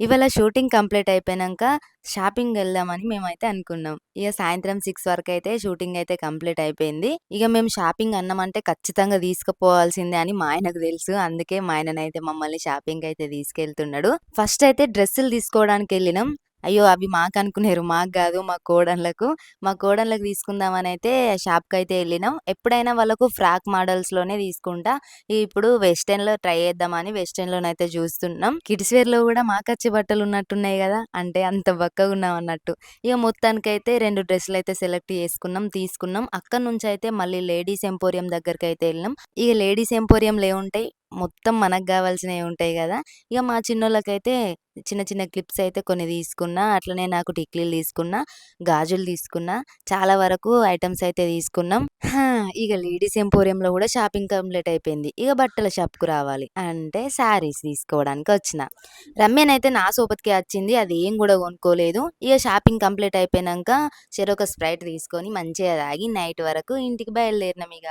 ఇవాళ shooting complete అయిపోయాక shopping వెళ్దామని మేమైతే అనుకున్నాం. ఇక సాయంత్రం సిక్స్ వరకు అయితే షూటింగ్ అయితే కంప్లీట్ అయిపోయింది. ఇక మేము షాపింగ్ అన్నామంటే ఖచ్చితంగా తీసుకుపోవాల్సిందే అని మా ఆయనకు తెలుసు. అందుకే మా ఆయననైతే మమ్మల్ని షాపింగ్ అయితే తీసుకెళ్తున్నాడు. ఫస్ట్ అయితే డ్రెస్సులు తీసుకోవడానికి వెళ్ళినాం. అయ్యో! అవి మాకు అనుకునేరు. మాకు కాదు మా కోడళ్ళకు. మా కోడన్లకు తీసుకుందామని అయితే షాప్కి అయితే వెళ్ళినాం. ఎప్పుడైనా వాళ్ళకు ఫ్రాక్ మోడల్స్‌లోనే తీసుకుంటా. ఇప్పుడు వెస్టర్న్‌లో ట్రై చేద్దామని వెస్టర్న్‌లోనైతే చూస్తున్నాం. కిడ్స్ వేర్‌లో కూడా మాకచ్చి బట్టలు ఉన్నట్టున్నాయి కదా! అంటే అంత బక్కగా ఉన్నాం అన్నట్టు. ఇక మొత్తానికైతే 2 డ్రెస్సులు అయితే సెలెక్ట్ చేసుకున్నాం. తీసుకున్నాం. అక్కడి నుంచి అయితే మళ్ళీ లేడీస్ ఎంపోరియం దగ్గరకైతే వెళ్ళినాం. ఇక లేడీస్ ఎంపోరియంలో ఏముంటాయి మొత్తం మనకు కావాల్సినవి ఉంటాయి కదా! ఇక మా చిన్నోళ్ళకైతే చిన్న చిన్న క్లిప్స్ అయితే కొన్ని తీసుకున్నా. అట్లనే నాకు టిక్లీలు తీసుకున్నా. గాజులు తీసుకున్నా. చాలా వరకు ఐటమ్స్ అయితే తీసుకున్నాం. ఇక లేడీస్ ఎంపోరియంలో కూడా షాపింగ్ కంప్లీట్ అయిపోయింది. ఇక బట్టల షాప్‌కు రావాలి. అంటే శారీస్ తీసుకోవడానికి వచ్చిన. రమ్యనైతే నా సోపతికి వచ్చింది. అది ఏం కూడా కొనుక్కోలేదు. ఇక షాపింగ్ కంప్లీట్ అయిపోయినాక చెరొక స్ప్రైట్ తీసుకొని మంచిగా తాగి నైట్ వరకు ఇంటికి బయలుదేరినాం ఇక.